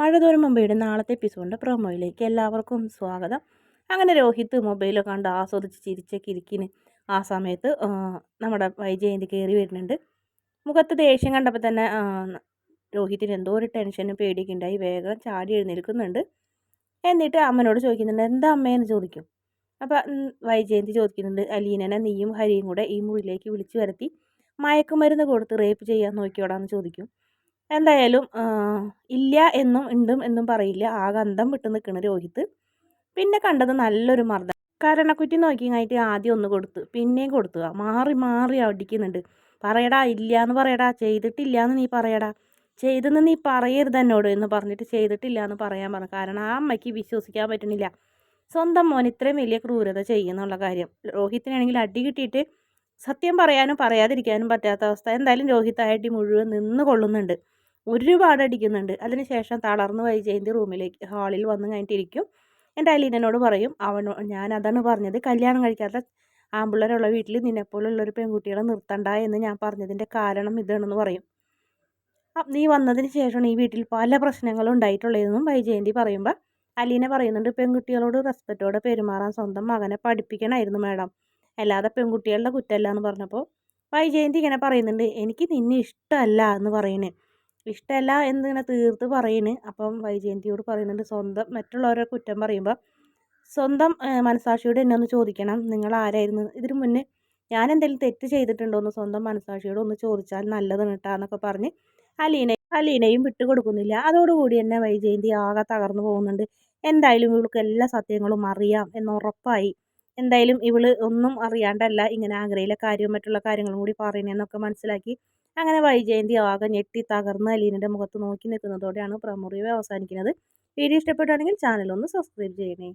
മഴ തോരും മുമ്പേയുടെ നാളത്തെ എപ്പിസോഡിന്റെ പ്രൊമോയിലേക്ക് എല്ലാവർക്കും സ്വാഗതം. അങ്ങനെ രോഹിത് മൊബൈലൊക്കെ കണ്ട് ആസ്വദിച്ച് ചിരിച്ചൊക്കെ ഇരിക്കിന്. ആ സമയത്ത് നമ്മുടെ വൈജയന്തി കയറി വരുന്നുണ്ട്. മുഖത്ത് ദേഷ്യം കണ്ടപ്പോൾ തന്നെ രോഹിത്തിന് എന്തോ ഒരു ടെൻഷനും പേടിയൊക്കെ ഉണ്ടായി. വേഗം ചാടി എഴുന്നേൽക്കുന്നുണ്ട്. എന്നിട്ട് അമ്മനോട് ചോദിക്കുന്നുണ്ട് എന്താ അമ്മയെന്ന് ചോദിക്കും. അപ്പം വൈജയന്തി ചോദിക്കുന്നുണ്ട് അലീനനെ നീയും ഹരിയും കൂടെ ഈ മുറിയിലേക്ക് വിളിച്ചു വരുത്തി മയക്കുമരുന്ന് കൊടുത്ത് റേപ്പ് ചെയ്യാൻ നോക്കിയോടാന്ന് ചോദിക്കും. എന്തായാലും ഇല്ല എന്നും ഉണ്ടും എന്നും പറയില്ല. ആ ഗന്ധം വിട്ട് നിൽക്കുന്ന രോഹിത്ത് പിന്നെ കണ്ടത് നല്ലൊരു മർദ്ദം കരണക്കുറ്റി നോക്കിയായിട്ട് ആദ്യം ഒന്ന് കൊടുത്തു പിന്നെയും കൊടുത്തു. മാറി മാറി അടിക്കുന്നുണ്ട്. പറയടാ ഇല്ല എന്ന് പറയടാ ചെയ്തിട്ടില്ല എന്ന് നീ പറയടാ. ചെയ്തെന്ന് നീ പറയരുത് എന്നോട് എന്ന് പറഞ്ഞിട്ട് ചെയ്തിട്ടില്ല എന്ന് പറയാൻ പറഞ്ഞു. കാരണം ആ അമ്മയ്ക്ക് വിശ്വസിക്കാൻ പറ്റുന്നില്ല സ്വന്തം മോൻ ഇത്രയും വലിയ ക്രൂരത ചെയ്യുന്നുള്ള കാര്യം. രോഹിത്തിനാണെങ്കിൽ അടി കിട്ടിയിട്ട് സത്യം പറയാനും പറയാതിരിക്കാനും പറ്റാത്ത അവസ്ഥ. എന്തായാലും രോഹിത്തായിട്ട് മുഴുവൻ നിന്ന് കൊള്ളുന്നുണ്ട്. ഒരുപാട് അടിക്കുന്നുണ്ട്. അതിനുശേഷം തളർന്ന് വൈജയന്തി റൂമിലേക്ക് ഹാളിൽ വന്ന് കഴിഞ്ഞിട്ടിരിക്കും. എന്റെ അലീനോട് പറയും അവനോ ഞാൻ അതാണ് പറഞ്ഞത് കല്യാണം കഴിക്കാത്ത ആമ്പിള്ളേരുള്ള വീട്ടിൽ നിന്നെപ്പോലുള്ള ഒരു പെൺകുട്ടികളെ നിർത്തണ്ട എന്ന് ഞാൻ പറഞ്ഞതിന്റെ കാരണം ഇതാണെന്ന് പറയും. നീ വന്നതിന് ശേഷമാണ് ഈ വീട്ടിൽ പല പ്രശ്നങ്ങളും ഉണ്ടായിട്ടുള്ളതെന്നും വൈജയന്തി പറയുമ്പോൾ അലീന പറയുന്നുണ്ട് പെൺകുട്ടികളോട് റെസ്പെക്റ്റോടെ പെരുമാറാൻ സ്വന്തം മകനെ പഠിപ്പിക്കണമായിരുന്നു മാഡം. അല്ലാതെ പെൺകുട്ടികളുടെ കുറ്റമല്ല എന്ന് പറഞ്ഞപ്പോൾ വൈജയന്തി ഇങ്ങനെ പറയുന്നുണ്ട് എനിക്ക് നിന്നെ ഇഷ്ടമല്ല എന്ന് പറയുന്നത്. ഇഷ്ടമല്ല എന്നിങ്ങനെ തീർത്ത് പറയണ്. അപ്പം വൈജയന്തിയോട് പറയുന്നുണ്ട് സ്വന്തം മറ്റുള്ളവരെ കുറ്റം പറയുമ്പോൾ സ്വന്തം മനസാക്ഷിയോട് എന്നെ ഒന്ന് ചോദിക്കണം. നിങ്ങൾ ആരായിരുന്നു? ഇതിനു മുന്നേ ഞാൻ എന്തെങ്കിലും തെറ്റ് ചെയ്തിട്ടുണ്ടോ എന്ന് സ്വന്തം മനസാക്ഷിയോട് ഒന്ന് ചോദിച്ചാൽ നല്ലതാണ് കേട്ടോ എന്നൊക്കെ പറഞ്ഞ് അലീന അലീനയും വിട്ടു കൊടുക്കുന്നില്ല. അതോടുകൂടി തന്നെ വൈജയന്തി ആകെ തകർന്നു പോകുന്നുണ്ട്. എന്തായാലും ഇവൾക്ക് എല്ലാ സത്യങ്ങളും അറിയാം എന്ന് ഉറപ്പായി. എന്തായാലും ഇവൾ ഒന്നും അറിയാണ്ടല്ല ഇങ്ങനെ ആഗ്രയിലെ കാര്യവും മറ്റുള്ള കാര്യങ്ങളും കൂടി പറയുന്നതെന്നൊക്കെ മനസ്സിലാക്കി അങ്ങനെ വൈജയന്തി ആകെ ഞെട്ടി തകർന്ന് അലീനയുടെ മുഖത്ത് നോക്കി നിൽക്കുന്നതോടെയാണ് പ്രമുറിവ് അവസാനിക്കുന്നത്. വീഡിയോ ഇഷ്ടപ്പെട്ടാണെങ്കിൽ ചാനൽ ഒന്ന് സബ്സ്ക്രൈബ് ചെയ്യണേ.